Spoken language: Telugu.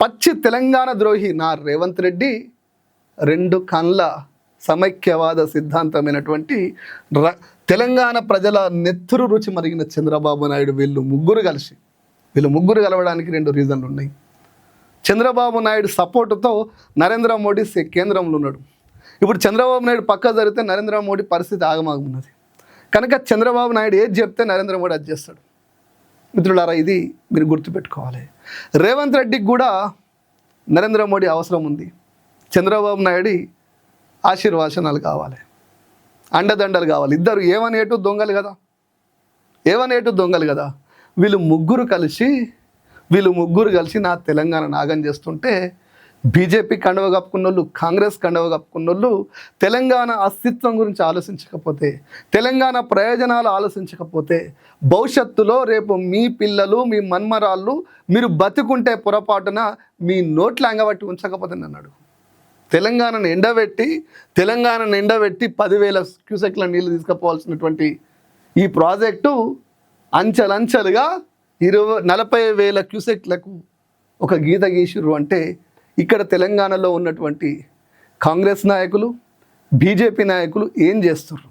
పచ్చి తెలంగాణ ద్రోహి నా రేవంత్ రెడ్డి రెండు కండ్ల సమైక్యవాద సిద్ధాంతమైనటువంటి ర తెలంగాణ ప్రజల నెత్తురు రుచి మరిగిన చంద్రబాబు నాయుడు వీళ్ళు ముగ్గురు కలిసి వీళ్ళు ముగ్గురు కలవడానికి రెండు రీజన్లు ఉన్నాయి. చంద్రబాబు నాయుడు సపోర్టుతో నరేంద్ర మోడీ కేంద్రంలో ఉన్నాడు. ఇప్పుడు చంద్రబాబు నాయుడు పక్క జరిగితే నరేంద్ర మోడీ పరిస్థితి ఆగమాగమున్నది. కనుక చంద్రబాబు నాయుడు ఏది చెప్తే నరేంద్ర మోడీ అది చేస్తాడు. మిత్రులారా ఇది మీరు గుర్తుపెట్టుకోవాలి. రేవంత్ రెడ్డికి కూడా నరేంద్ర మోడీ అవసరం ఉంది. చంద్రబాబు నాయుడు ఆశీర్వాచనాలు కావాలి. అండదండలు కావాలి. ఇద్దరు ఏమనేటు దొంగలు కదా? ఏమనేటు దొంగలు కదా? వీళ్ళు ముగ్గురు కలిసి వీళ్ళు ముగ్గురు కలిసి నా తెలంగాణ నాగం చేస్తుంటే బీజేపీ కండవ కప్పుకున్నోళ్ళు కాంగ్రెస్ కండవ కప్పుకున్నోళ్ళు తెలంగాణ అస్తిత్వం గురించి ఆలోచించకపోతే తెలంగాణ ప్రయోజనాలు ఆలోచించకపోతే భవిష్యత్తులో రేపు మీ పిల్లలు మీ మన్మరాళ్ళు మీరు బతుకుంటే పొరపాటున మీ నోట్లు అంగబట్టి ఉంచకపోతే అన్నాడు తెలంగాణను ఎండబెట్టి తెలంగాణను ఎండబెట్టి పదివేల క్యూసెక్ల నీళ్ళు తీసుకుపోవాల్సినటువంటి ఈ ప్రాజెక్టు అంచెలంచెలుగా ఇరవై నలభై వేల క్యూసెక్లకు ఒక గీత గీసిర్రు అంటే ఇక్కడ తెలంగాణలో ఉన్నటువంటి కాంగ్రెస్ నాయకులు బీజేపీ నాయకులు ఏం చేస్తుర్రు?